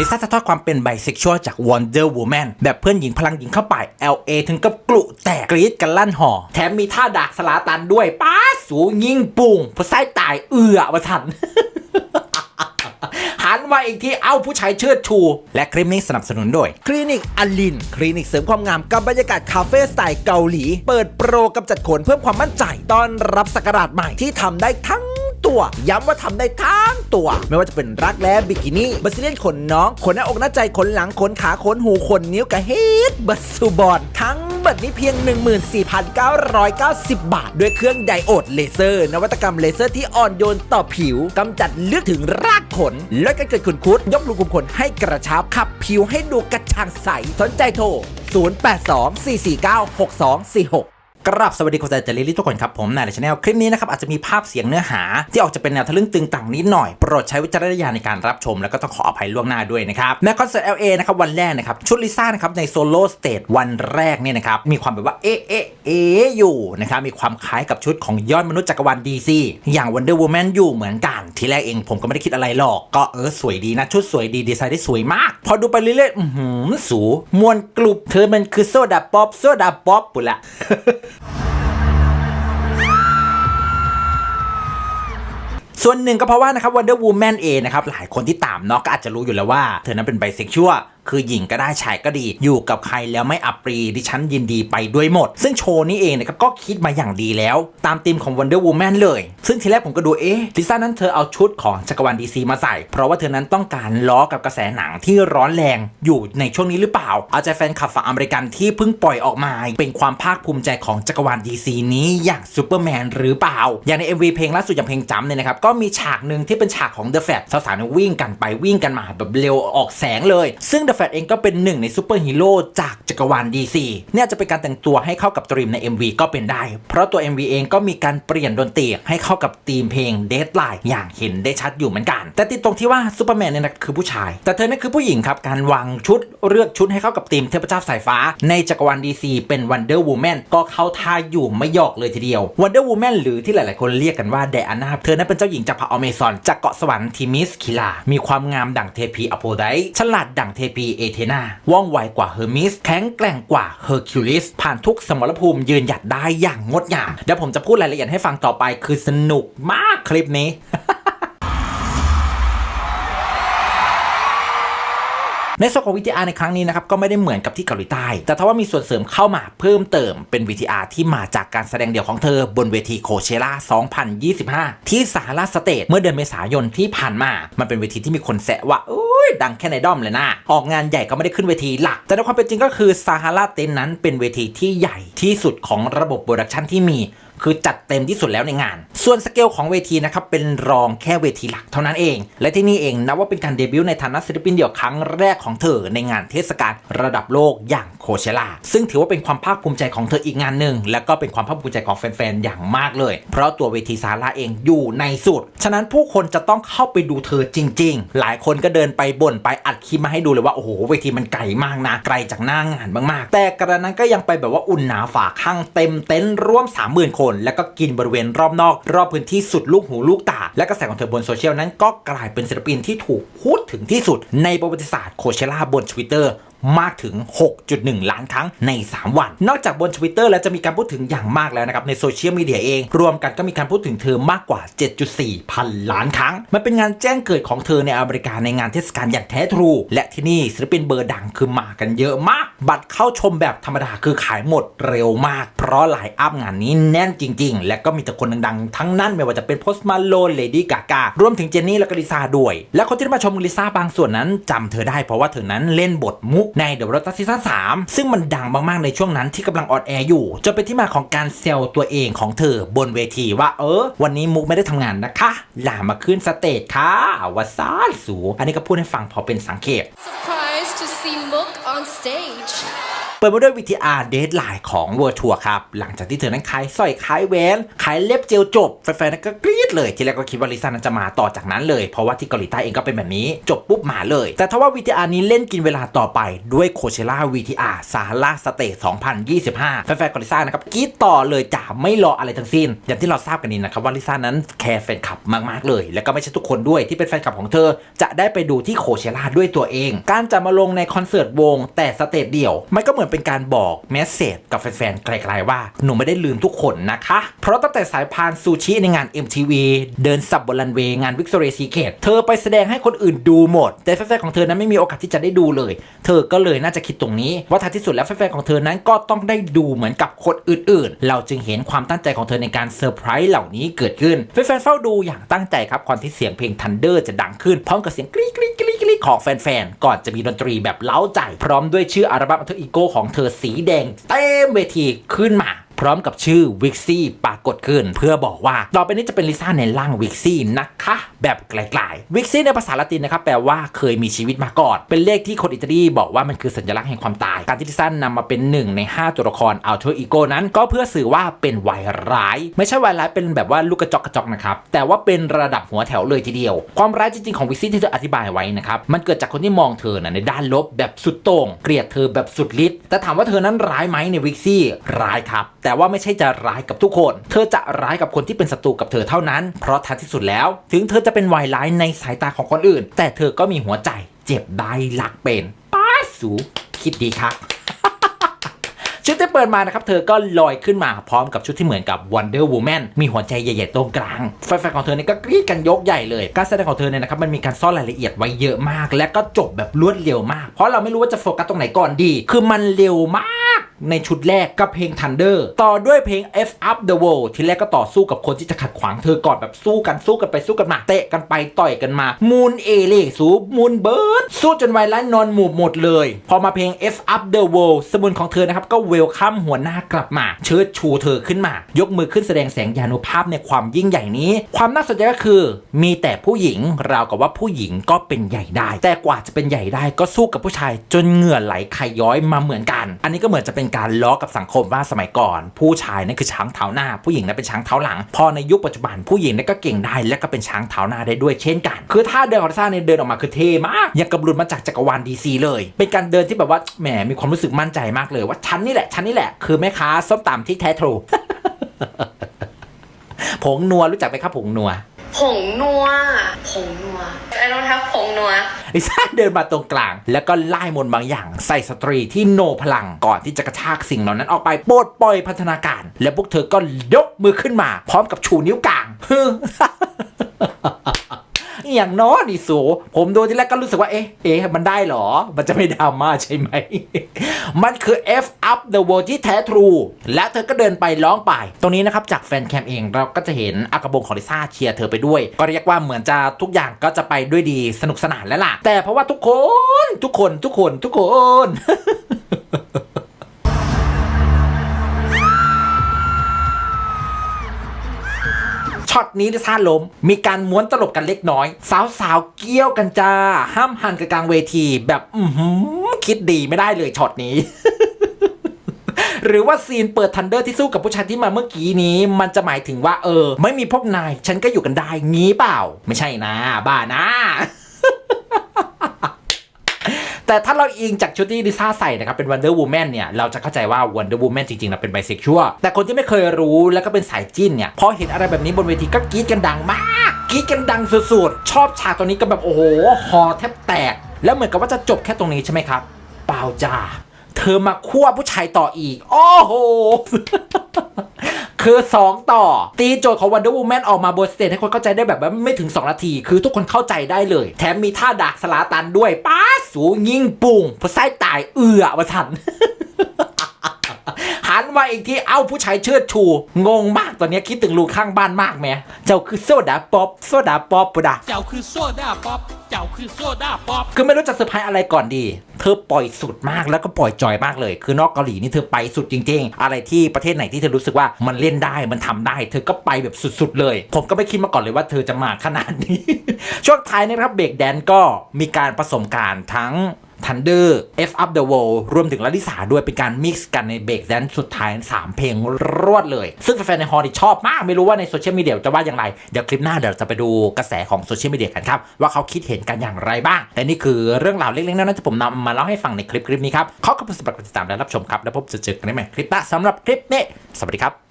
ลิซ่าจะทอดความเป็นไบเซ็กชวลจาก Wonder Woman แบบเพื่อนหญิงพลังหญิงเข้าไป LA ถึงกับกลุแตกกรี๊ดกันลั่นหอ แถมมีท่าดักสลาตันด้วยป้าสูยิงปุ่งพอไส้ตายเอือมาทันหันมาอีกทีเอ้าผู้ชายเชิดชู และคลิปนี้สนับสนุนโดย คลินิกอลิน คลินิกเสริมความงามกับบรรยากาศคาเฟ่สไตล์เกาหลี เปิดโปรกำจัดขนเพิ่มความมั่นใจ ต้อนรับสกราชใหม่ที่ทำได้ทั้ง ตัว ย้ำว่าทำได้ทั้งตัว ไม่ว่าจะเป็นรักแร้บิกินี่บัสเลียนขนน้องขนหน้าอกหน้าใจขนหลังขนขาขนหูขนนิ้วกระเฮดบัสซูบอลทั้งบิดนี้เพียง 14,990 บาท ด้วยเครื่องไดโอดเลเซอร์ นวัตกรรมเลเซอร์ที่อ่อนโยนต่อผิวกำจัดลึกถึงรากขนลดการเกิดขุนคุดยกรูขุมขนให้กระชับขับผิวให้ดูกระจ่างใสสนใจโทร 0824496246 กราบสวัสดีคุณใจเจริญทุกคนครับผมนายในชาแนลคลิปนี้นะครับอาจจะมีภาพเสียงเนื้อหา ที่ออกจะเป็นแนวทะลึ่งตึงต่างนิดหน่อยโปรดใช้วิจารณญาณในการรับชม แล้วก็ต้องขออภัยล่วงหน้าด้วยนะครับในคอนเสิร์ต LA นะครับวันแรกนะครับชุดลิซ่านะครับในโซโล่สเตจวันแรกเนี่ยนะครับมีความแบบว่าเอ๊ะเอ๊ะเอ๊ะอยู่นะครับมีความคล้ายกับชุดของยอดมนุษย์จักรวาล DC อย่าง Wonder Woman อยู่เหมือนกัน ทีแรกเองผมก็ไม่ได้คิดอะไรหรอก ก็เออสวยดีนะ ชุดสวยดีดีไซน์ได้สวยมาก พอดูไปเรื่อยๆอือหือสูมวนกลุบเธอมันคือโซดาป๊อปโซดาป๊อปปุละส่วนหนึ่งก็เพราะว่านะครับ Wonder Woman เองนะครับ หลายคนที่ตามเนาะก็อาจจะรู้อยู่แล้วว่า เธอนั้นเป็นไบเซ็กชวล คือหญิงก็ได้ชายก็ดี อยู่กับใครแล้วไม่อับปรีดิฉันยินดีไปด้วยหมด ซึ่งโชว์นี้เองนะครับก็คิดมาอย่างดีแล้ว ตามธีมของ Wonder Woman เลย ซึ่งทีแรกผมก็ดูเอ๊ะลิซ่านั้นเธอเอาชุดของจักรวาลดีซีมาใส่ เพราะว่าเธอนั้นต้องการล้อกับกระแสหนังที่ร้อนแรงอยู่ในช่วงนี้หรือเปล่า เอาใจแฟนคลับฝั่งอเมริกันที่เพิ่งปล่อยออกมา เป็นความภาคภูมิใจของจักรวาลดีซีนี้อย่างซูเปอร์แมนหรือเปล่า อย่างใน MV เพลงล่าสุดอย่างเพลงจำเนี่ยนะครับก็มีฉากหนึ่งที่เป็นฉากของ The Fat สาวๆเนี่ยวิ่งกันไปวิ่งกันมาแบบเร็วออกแสงเลย ซึ่ง The Fat เองก็เป็นหนึ่งในซูเปอร์ฮีโร่จากจักรวาล DC เนี่ยจะเป็นการแต่งตัวให้เข้ากับตรีมใน MV ก็เป็นได้ เพราะตัว MV เองก็มีการเปลี่ยนดนตรีให้เข้ากับธีมเพลง Deadline อย่างเห็นได้ชัดอยู่เหมือนกัน แต่ติดตรงที่ว่าซูเปอร์แมนเนี่ยนะคือผู้ชาย แต่เธอเนี่ยคือผู้หญิงครับ การวางชุดเลือกชุดให้เข้ากับธีมเทพเจ้าสายฟ้า ในจักรวาล DC เป็น Wonder Woman ก็เข้าท่าอยู่ไม่หยอกเลยทีเดียว Wonder Woman หรือที่หลาย ๆ คนเรียกกันว่า d ดอานาเธอนั้นเป็นเจ้าหญิงจากเผ่าอเมซอนจากเกาะสวรรค์ทิมิสคิลา มีความงามดั่งเทพีอโพไดฉลาดดั่งเทพีเอเทนาว่องไวกว่าเฮอร์มิสแข็งแกร่งกว่าเฮอร์คิวลิสผ่านทุกสมรภูมิยืนหยัดได้อย่างงดงามเดี๋ยวผมจะพูดรายละเอียดให้ฟังต่อไปคือสนุกมากคลิปนี้ ในส่วนของ VTR ในครั้งนี้นะครับก็ไม่ได้เหมือนกับที่เกาหลีใต้ แต่ถ้าว่ามีส่วนเสริมเข้ามาเพิ่มเติมเป็น VTR ที่มาจากการแสดงเดี่ยวของเธอบนเวทีโคเชล่า2025 ที่สหรัฐสเตทเมื่อเดือนเมษายนที่ผ่านมา มันเป็นเวทีที่มีคนแซะว่าโอ้ยดังแค่ในด้อมเลยนะออกงานใหญ่ก็ไม่ได้ขึ้นเวทีหลัก แต่ในความเป็นจริงก็คือสหรัฐเต็นนั้นเป็นเวทีที่ใหญ่ที่สุดของระบบโปรดักชันที่มี คือจัดเต็มที่สุดแล้วในงาน ส่วนสเกลของเวทีนะครับเป็นรองแค่เวทีหลักเท่านั้นเอง และที่นี่เองนับว่าเป็นการเดบิวต์ในฐานะศิลปินเดี่ยวครั้งแรกของเธอในงานเทศกาลระดับโลกอย่างโคเชล่าซึ่งถือว่าเป็นความภาคภูมิใจของเธออีกงานหนึ่งและก็เป็นความภาคภูมิใจของแฟนๆอย่างมากเลย เพราะตัวเวทีซาร่าเองอยู่ในสุด ฉะนั้นผู้คนจะต้องเข้าไปดูเธอจริง ๆ หลายคนก็เดินไปบ่นไปอัดคลิปมาให้ดูเลยว่าโอ้โหเวทีมันไกลมากนะไกลจากหน้างานมากๆ แต่กระนั้นก็ยังไปแบบว่าอุ่นหนาฝาข้างเต็มเต็นท์ร่วม 30,000 คนแล้วก็กินบริเวณรอบนอก รอบพื้นที่สุดลูกหูลูกตา และกระแสของเธอบนโซเชียลนั้นก็กลายเป็นศิลปินที่ถูกพูดถึงที่สุดในประวัติศาสตร์โคเชล่าบนทวิตเตอร์ มากถึง 6.1 ล้านครั้งใน 3 วัน นอกจากบน Twitter แล้วจะมีการพูดถึงอย่างมากแล้วนะครับ ในโซเชียลมีเดียเอง รวมกันก็มีการพูดถึงเธอมากกว่า 7.4 พันล้านครั้ง มันเป็นงานแจ้งเกิดของเธอในอเมริกาในงานเทศกาลอย่างแท้ทรู และที่นี่ศิลปินเบอร์ดังคือมากันเยอะมาก บัตรเข้าชมแบบธรรมดาคือขายหมดเร็วมาก เพราะหลายอัพงานนี้แน่นจริง ๆ และก็มีแต่คนดังๆ ทั้งนั้นไม่ว่าจะเป็นโพสต์มาโลนเลดี้กาการวมถึงเจนนี่และก็ลิซ่าด้วย และคนที่มาชมลิซ่าบางส่วนนั้นจำเธอได้เพราะว่าเธอนั้นเล่นบทมุกในเดอะรอตซีซั่น3ซึ่งมันดังมากๆในช่วงนั้นที่กำลังออนแอร์อยู่ จนเป็นที่มาของการเซลตัวเองของเธอบนเวทีว่าเออ วันนี้มุกไม่ได้ทำงานนะคะลามาขึ้นสเตจค่ะวาซานสู อันนี้ก็พูดให้ฟังพอเป็นสังเกต surprised to see Mook on stage. เปิดมาด้วย VTR Deadline ของ World Tour ครับ หลังจากที่เธอนั้นขายสร้อยขายแหวนขายเล็บเจลจบ แฟนๆนั้นก็กรี๊ดเลย ทีแรกก็คิดว่าลิซ่านั้นจะมาต่อจากนั้นเลย เพราะว่าที่เกาหลีใต้เองก็เป็นแบบนี้ จบปุ๊บมาเลย แต่ถ้าว่า VTR นี้เล่นกินเวลาต่อไปด้วยโคเชล่า VTR ซาร่าสเตท2025 แฟนๆของลิซ่านะครับกรี๊ดต่อเลยจ้าไม่รออะไรทั้งสิ้น อย่างที่เราทราบกันนี้นะครับว่าลิซ่านั้นแคร์แฟนคลับมากๆเลย แล้วก็ไม่ใช่ทุกคนด้วยที่เป็นแฟนคลับของเธอ จะได้ไปดูที่โคเชล่าด้วยตัวเอง การจะมาลงในคอนเสิร์ตวงแต่สเตจเดี่ยวมันก็เหมือนเป็นการบอกเมสเซจกับแฟนๆไกลๆว่าหนูไม่ได้ลืมทุกคนนะคะ เพราะตั้งแต่สายพานซูชิในงาน MTV เดินสับบนรันเวงานวิกตอเรียซีเคทเธอไปแสดงให้คนอื่นดูหมด แต่แฟนๆของเธอนั้นไม่มีโอกาสที่จะได้ดูเลย เธอก็เลยน่าจะคิดตรงนี้ ว่าท้ายที่สุดแล้วแฟนๆของเธอนั้นก็ต้องได้ดูเหมือนกับคนอื่นๆ เราจึงเห็นความตั้งใจของเธอในการเซอร์ไพรส์เหล่านี้เกิดขึ้นแฟนๆเฝ้าดูอย่างตั้งใจครับก่อนที่เสียงเพลง Thunder จะดังขึ้นพร้อมกับเสียงกรี๊ดกรี๊ดกรี๊ดกรี๊ดของแฟนๆก่อนจะมีดนตรีแบบเล้าใจ พร้อมด้วยชื่ออัลบั้มอัลเทอร์อีโกของของเธอสีแดงเต็มเวทีขึ้นมา พร้อมกับชื่อวิกซี่ปรากฏขึ้น เพื่อบอกว่าต่อไปนี้จะเป็นลิซ่าในร่างวิกซี่นะคะ แบบไกลๆวิกซี่ในภาษาละตินนะครับแปลว่าเคยมีชีวิตมาก่อน เป็นเลขที่คนอิตาลีบอกว่ามันคือสัญลักษณ์แห่งความตาย การที่ลิซ่านำมาเป็นหนึ่งใน 5 ตัวละครอัลเทอร์อีโกนั้น ก็เพื่อสื่อว่าเป็นวายร้าย ไม่ใช่วายร้ายเป็นแบบว่าลูกกระจอกกระจอกนะครับแต่ว่าเป็นระดับหัวแถวเลยทีเดียว ความร้ายจริงๆของวิกซี่ที่เธออธิบายไว้นะครับมันเกิดจากคนที่มองเธอนะในด้านลบแบบสุดโต่งเกลียดเธอแบบสุดฤทธิ์แต่ถามว่าเธอนั้นร้ายไหมในวิกซี่ร้ายครับแแต่ว่าไม่ใช่จะร้ายกับทุกคน เธอจะร้ายกับคนที่เป็นศัตรูกับเธอเท่านั้น เพราะท้ายที่สุดแล้ว ถึงเธอจะเป็นวายร้ายในสายตาของคนอื่น แต่เธอก็มีหัวใจเจ็บได้รักเป็นป้าสูคิดดีครับชุดที่เปิดมานะครับ เธอก็ลอยขึ้นมาพร้อมกับชุดที่เหมือนกับ Wonder Woman มีหัวใจใหญ่ๆตรงกลางแฟนๆของเธอเนี่ยก็กรี๊ดกันยกใหญ่เลย การแสดงของเธอเนี่ยนะครับมันมีการซ่อนรายละเอียดไว้เยอะมาก และก็จบแบบรวดเร็วมาก เพราะเราไม่รู้ว่าจะโฟกัสตรงไหนก่อนดี คือมันเร็วมาก ในชุดแรกกับเพลง Thunder ต่อด้วยเพลง F Up the World ที่แรกก็ต่อสู้กับคนที่จะขัดขวางเธอก่อนแบบสู้กันสู้กันไปสู้กันมา เตะกันไปต่อยกันมามูนเอเลสูมูนเบิร์ดสู้จนไวไลน์นอนหมู่หมดเลย พอมาเพลง F Up the World สมุนของเธอนะครับก็เวลคัมหัวหน้ากลับมา เชิดชูเธอขึ้นมา ยกมือขึ้นแสดงแสงยานุภาพในความยิ่งใหญ่นี้ ความน่าสนใจก็คือ มีแต่ผู้หญิงราวกับว่าผู้หญิงก็เป็นใหญ่ได้ แต่กว่าจะเป็นใหญ่ได้ก็สู้กับผู้ชายจนเหงื่อไหลไขย้อยมาเหมือนกัน อันนี้ก็เหมือนจะเป็นการล้อกับสังคมว่าสมัยก่อน ผู้ชายนั่นคือช้างเท้าหน้า ผู้หญิงนั้นเป็นช้างเท้าหลัง พอในยุคปัจจุบันผู้หญิงนั่นก็เก่งได้ และก็เป็นช้างเท้าหน้าได้ด้วยเช่นกัน คือท่าเดินของลิซ่าเนี่ยเดินออกมาคือเท่มากยังกับหลุดมาจากจักรวาลดีซีเลย เป็นการเดินที่แบบว่าแหมมีความรู้สึกมั่นใจมากเลย ว่าฉันนี่แหละฉันนี่แหละคือแม่ค้าส้มตำที่แท้ทรูผงนัวรู้จักไหมครับผงนัว ผงนัว ผงนัว I don't have ผงนัว ลิซ่าเดินมาตรงกลาง แล้วก็ไล่มนต์บางอย่าง ใส่สตรีที่โนพลังก่อนที่จะกระชากสิ่งเหล่านั้นออกไปโปลดปล่อยพัฒนาการ และพวกเธอก็ยกมือขึ้นมา พร้อมกับชูนิ้วกลาง อย่างน้อนี่สูผมดูที่แรกก็รู้สึกว่าเอ๊ะเอ๊ะมันได้เหรอ มันจะไม่ดราม่าใช่ไหม มันคือ F up the world ที่แท้ทรู และเธอก็เดินไปร้องไป ตรงนี้นะครับ จากแฟนแคมเองเราก็จะเห็นอากาบงของลิซ่าเชียร์เธอไปด้วย ก็เรียกว่าเหมือนจะทุกอย่างก็จะไปด้วยดีสนุกสนานแล้วล่ะ แต่เพราะว่าทุกคน ทุกคนทุกคนทุกคน ช็อตนี้ลิซ่าล้ม มีการม้วนตลบกันเล็กน้อย สาวๆเกี้ยวกันจ้า ห้ามหันกันกลางเวที แบบอืคิดดีไม่ได้เลยช็อตนี้หรือว่าซีนเปิดทันเดอร์ที่สู้กับผู้ชายที่มาเมื่อกี้นี้ มันจะหมายถึงว่าเออ ไม่มีพวกนาย ฉันก็อยู่กันได้งี้เปล่า ไม่ใช่นะ บ้านะ แต่ถ้าเราอิงจากชุดที่ลิซ่าใส่นะครับเป็น Wonder Woman เนี่ยเราจะเข้าใจว่า Wonder Woman จริงๆนะเป็นไบเซ็กชวลแต่คนที่ไม่เคยรู้แล้วก็เป็นสายจิ้นเนี่ยพอเห็นอะไรแบบนี้บนเวทีก็กรี๊ดกันดังมากกรี๊ดกันดังสุดๆชอบฉากตรงนี้ก็แบบโอ้โหคอแทบแตก แล้วเหมือนกับว่าจะจบแค่ตรงนี้ใช่ไหมครับ เปล่าจ้าเธอมาคั่วผู้ชายต่ออีก โอ้โห คือ 2 ต่อ ตีโจทย์ของ Wonder Woman ออกมาบนสเตจให้คนเข้าใจได้แบบว่าไม่ถึง 2 นาที คือทุกคนเข้าใจได้เลย แถมมีท่าดักสลาตันด้วยป้าสูยิงปุ่งพอไส้ตายเอือประชัน หันมาอีกทีเอ้าผู้ชายเชิดชู งงมากตอนนี้คิดถึงลูกข้างบ้านมากแม่เจ้าคือโซดาป๊อปโซดาป๊อปปะดาเจ้าคือโซดาป๊อปเจ้าคือโซดาป๊อปคือไม่รู้จะเซอร์ไพรส์อะไรก่อนดี เธอปล่อยสุดมากแล้วก็ปล่อยจอยมากเลย คือนอกเกาหลีนี่เธอไปสุดจริง ๆ อะไรที่ประเทศไหนที่เธอรู้สึกว่ามันเล่นได้มันทำได้ เธอก็ไปแบบสุดๆเลย ผมก็ไม่คิดมาก่อนเลยว่าเธอจะมาขนาดนี้ ช่วงท้ายนะครับเบรกแดนก็มีการผสมการทั้ง Thunder F Up the World รวมถึงลาลิสาด้วยเป็นการมิกซ์กันในเบรกแดนสุดท้าย 3 เพลงรวดเลย ซึ่งแฟนในฮอลนี่ชอบมาก ไม่รู้ว่าในโซเชียลมีเดียจะว่าอย่างไร เดี๋ยวคลิปหน้าเดี๋ยวจะไปดูกระแสของโซเชียลมีเดียกันครับ ว่าเขาคิดเห็นกันอย่างไรบ้าง แต่นี่คือเรื่องราวเล็กๆน้อยๆที่ผมนำมาเล่าให้ฟังในคลิปคลิปนี้ครับขอบคุณสำหรับการติดตามและรับชมครับแล้วพบเจอกันในใหม่คลิปหน้าสำหรับคลิปนี้สวัสดีครับ